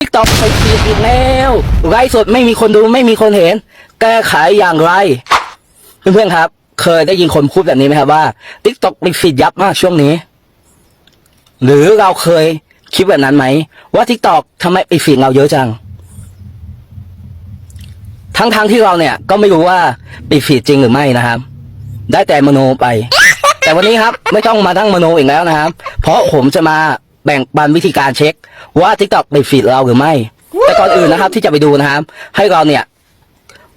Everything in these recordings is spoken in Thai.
ติ๊กตอกไปฟีดอีกแล้วไลฟ์สดไม่มีคนดูไม่มีคนเห็น แก้ไขอย่างไร เพื่อนๆครับ เคยได้ยินคนพูดแบบนี้ไหมครับว่าติ๊กตอกไปฟีดยับมากช่วงนี้ หรือเราเคยคิดแบบนั้นไหม ว่าทิกตอกทำไมไปฟีดเราเยอะจัง ทั้งๆทที่เราเนี่ย ก็ไม่รู้ว่าไปฟีดจริงหรือไม่นะครับ ได้แต่มโนไป แต่วันนี้ครับ ไม่ต้องมาตั้งมโนอีกแล้วนะครับ เพราะผมจะมา แบ่งปันวิธีการเช็ค ว่า t ิ k t o k ไปฟีดเราหรือไม่ แต่ก่อนอื่นนะครับที่จะไปดูนะครับ ให้เราเนี่ย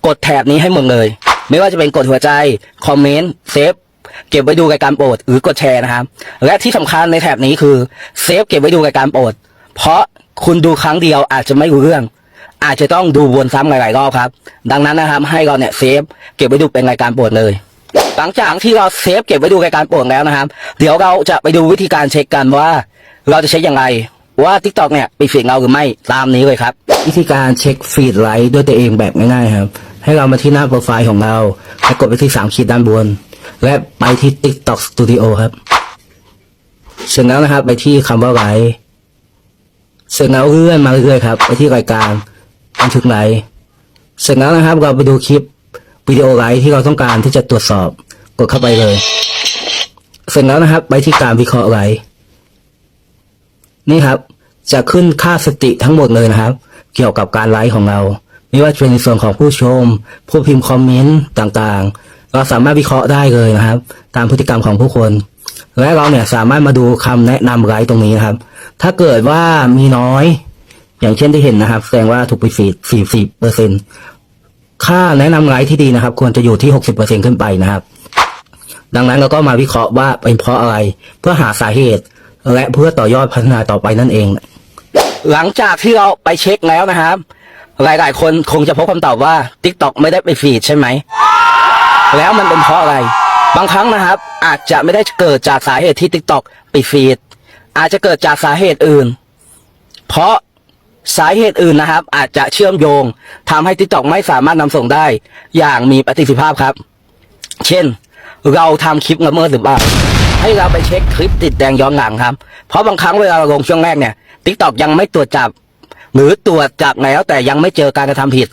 กดแถบนี้ให้หมดเลย ไม่ว่าจะเป็นกดหัวใจ คอมเมนต์เซฟเก็บไว้ดูรายการโปรดหรือกดแชร์นะครับ และที่สำคัญในแถบนี้คือเซฟเก็บไว้ดูรายการโปรด เพราะคุณดูครั้งเดียวอาจจะไม่รู้เรื่อง อาจจะต้องดูวนซ้ำหลายๆรอบครับ ดังนั้นนะครับให้เราเนี่ยเซฟเก็บไว้ดูเป็นรายการโปรดเลยหลังจากที่เราเซฟเก็บไว้ดูรายการโปรดแล้วนะครับ เดี๋ยวเราจะไปดูวิธีการเช็คกันว่า เราจะเช็คยังไงว่า t ิ k t o k เนี่ยไปฟีดเราหรือไม่ตามนี้เลยครับ วิธีการเช็คฟีดไลค์ด้วยตัวเองแบบง่ายๆครับ ให้เรามาที่หน้าโปรไฟล์ของเราแล้วกดไปที่สามขีดด้านบน และไปที่ TikTok Studio ครับ เสร็จแล้วนะครับ ไปที่คำว่าไลค์เสร็จแล้วเลื่อนมาเรื่อยๆครับไปที่รายการบันทึกไลค์เสร็จแล้วนะครับ เราไปดูคลิปวิดีโอไลค์ที่เราต้องการที่จะตรวจสอบ กดเข้าไปเลย เสร็จแล้วนะครับ ไปที่การวิเคราะห์ไลค์ นี่ครับจะขึ้นค่าสติทั้งหมดเลยนะครับ เกี่ยวกับการไลค์ของเรา ไม่ว่าจะเป็นในส่วนของผู้ชม ผู้พิมพ์คอมเมนต์ต่างๆ เราสามารถวิเคราะห์ได้เลยนะครับ ตามพฤติกรรมของผู้คน และเราเนี่ยสามารถมาดูคำแนะนำไลค์ตรงนี้นะครับ ถ้าเกิดว่ามีน้อย อย่างเช่นที่เห็นนะครับ แสดงว่าถูกไปฟีดสี่สิบเปอร์เซ็นค่าแนะนำไลค์ที่ดีนะครับ ควรจะอยู่ที่หกสิบเปอร์เซ็นขึ้นไปนะครับ ดังนั้นเราก็มาวิเคราะห์ว่าเป็นเพราะอะไร เพื่อหาสาเหตุ และเพื่อต่อยอดพัฒนาต่อไปนั่นเอง หลังจากที่เราไปเช็คแล้วนะครับ หลาย ๆ คนคงจะพบคำตอบว่า TikTok ไม่ได้ไปฟีดใช่ไหม แล้วมันเป็นเพราะอะไร บางครั้งนะครับ อาจจะไม่ได้เกิดจากสาเหตุที่ TikTok ไปฟีดอาจจะเกิดจากสาเหตุอื่น เพราะสาเหตุอื่นนะครับ อาจจะเชื่อมโยงทำให้ TikTok ไม่สามารถนำส่งได้ อย่างมีประสิทธิภาพครับ เช่น เราทำคลิปละเมิดหรือเปล่า ให้เราไปเช็คคลิปติดแดงย้อนหลังครับ เพราะบางครั้งเวลาเราลงช่วงแรกเนี่ย TikTok ยังไม่ตรวจจับ หรือตรวจจับแล้วแต่ยังไม่เจอการกระทำผิด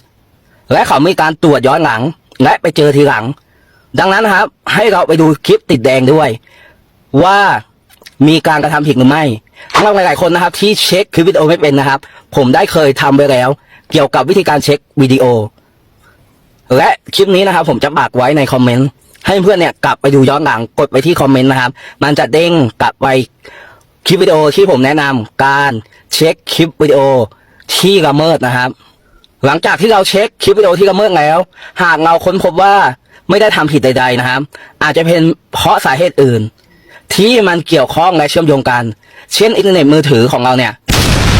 และเขามีการตรวจย้อนหลัง และไปเจอทีหลัง ดังนั้นนะครับ ให้เราไปดูคลิปติดแดงด้วย ว่ามีการกระทำผิดหรือไม่สำหรับหลายๆคนนะครับ ที่เช็คคลิปวิดีโอไม่เป็นนะครับ ผมได้เคยทำไปแล้ว เกี่ยวกับวิธีการเช็ควิดีโอ และคลิปนี้นะครับ ผมจะปักไว้ในคอมเมนต์ ให้เพื่อนเนี่ยกลับไปดูย้อนหลังกดไปที่คอมเมนต์นะครับ มันจะเด้งกลับไปคลิปวิดีโอที่ผมแนะนำการเช็คคลิปวิดีโอที่ละเมิดนะครับ หลังจากที่เราเช็คคลิปวิดีโอที่ละเมิดแล้ว หากเราค้นพบว่าไม่ได้ทำผิดใด ๆนะครับ อาจจะเป็นเพราะสาเหตุอื่น ที่มันเกี่ยวข้องและเชื่อมโยงกัน เช่นอินเทอร์เน็ตมือถือของเราเนี่ย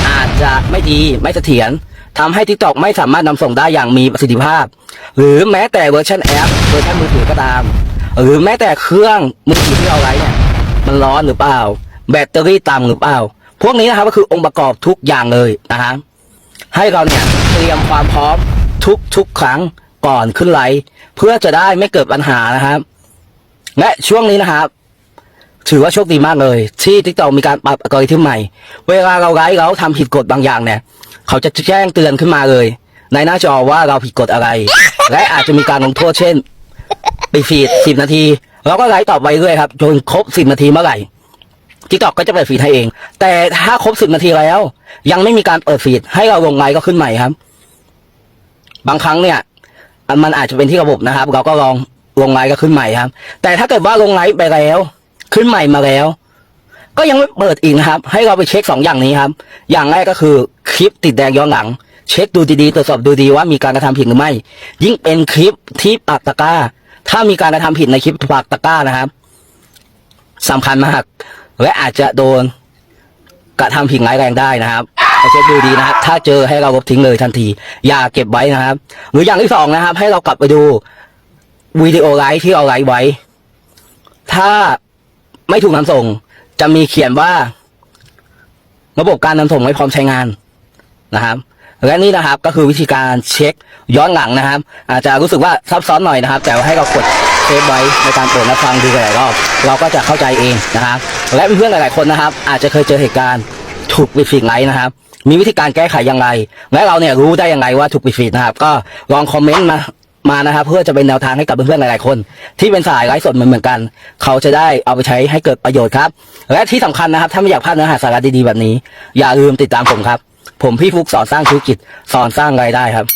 อาจจะไม่ดีไม่เสถียร ทำให้ TikTok ไม่สามารถนำส่งได้อย่างมีประสิทธิภาพ หรือแม้แต่เวอร์ชันแอปเวอร์ชันมือถือก็ตาม หรือแม้แต่เครื่องมือถือที่เราไว้เนี่ยมันร้อนหรือเปล่า แบตเตอรี่ต่ำหรือเปล่า พวกนี้นะครับก็คือองค์ประกอบทุกอย่างเลยนะฮะให้เราเนี่ยเตรียมความพร้อมทุกทุกครั้งก่อนขึ้นไลฟ์เพื่อจะได้ไม่เกิดปัญหานะครับ และช่วงนี้นะครับถือว่าโชคดีมากเลย ที่ TikTok มีการปรับอัลกอริทึมใหม่ เวลาเราไลฟ์เราทำผิดกฎบางอย่างเนี่ย เขาจะแจ้งเตือนขึ้นมาเลย ในหน้าจอว่าเราผิดกฎอะไร และอาจจะมีการลงโทษเช่นไปฟีดสิบนาทีเราก็ไลฟ์ต่อไปเรื่อยครับจนครบสิบนาทีเมื่อไหร่ TikTok ก็จะเปิดฟีดให้เอง แต่ถ้าครบสิบนาทีแล้ว ยังไม่มีการเปิดฟีดให้เราลงไลฟ์ก็ขึ้นใหม่ครับ บางครั้งเนี่ยมันอาจจะเป็นที่ระบบนะครับ เราก็ลองลงไลฟ์ก็ขึ้นใหม่ครับ แต่ถ้าเกิดว่าลงไลฟ์ไปแล้ว ขึ้นใหม่มาแล้ว ก็ยังไม่เปิดอีกนะครับ ให้เราไปเช็คสองอย่างนี้ครับ อย่างแรกก็คือคลิปติดแดงย้อนหลัง เช็คดูดีๆตรวจสอบดูดีว่ามีการกระทำผิดหรือไม่ ยิ่งเป็นคลิปที่ปักตะก้า ถ้ามีการกระทำผิดในคลิปปักตะก้านะครับสำคัญมาก และอาจจะโดนกระทำผิดร้ายแรงได้นะครับเช็คดูดีนะครับถ้าเจอให้เราลบทิ้งเลยทันที อย่าเก็บไว้นะครับ หรืออย่างที่สองนะครับ ให้เรากลับไปดูวิดีโอไลฟ์ที่เราไลฟ์ไว้ ถ้าไม่ถูกนำส่ง จะมีเขียนว่า ระบบการนำส่งไม่พร้อมใช้งานนะครับและนี่นะครับก็คือวิธีการเช็คย้อนหลังนะครับ อาจจะรู้สึกว่าซับซ้อนหน่อยนะครับ แต่ให้เรากดเซฟไว้ในการเปิดและฟังดูหลายรอบเราก็จะเข้าใจเองนะครับ และเพื่อนๆหลาย ๆคนนะครับ อาจจะเคยเจอเหตุการณ์ถูกวิฟิกไลท์นะครับ มีวิธีการแก้ไขอย่างไร และเราเนี่ยรู้ได้ยังไงว่าถูกปิดฟีดนะครับ ก็ลองคอมเมนต์มา มานะครับ เพื่อจะเป็นแนวทางให้กับเพื่อนๆหลายๆคน ที่เป็นสายไลฟ์สดเหมือนๆกัน เขาจะได้เอาไปใช้ให้เกิดประโยชน์ครับ และที่สำคัญนะครับ ถ้าไม่อยากพลาดเนื้อหาสาระดีๆแบบนี้ อย่าลืมติดตามผมครับ ผมพี่ฟุกสอนสร้างธุรกิจสอนสร้างรายได้ครับ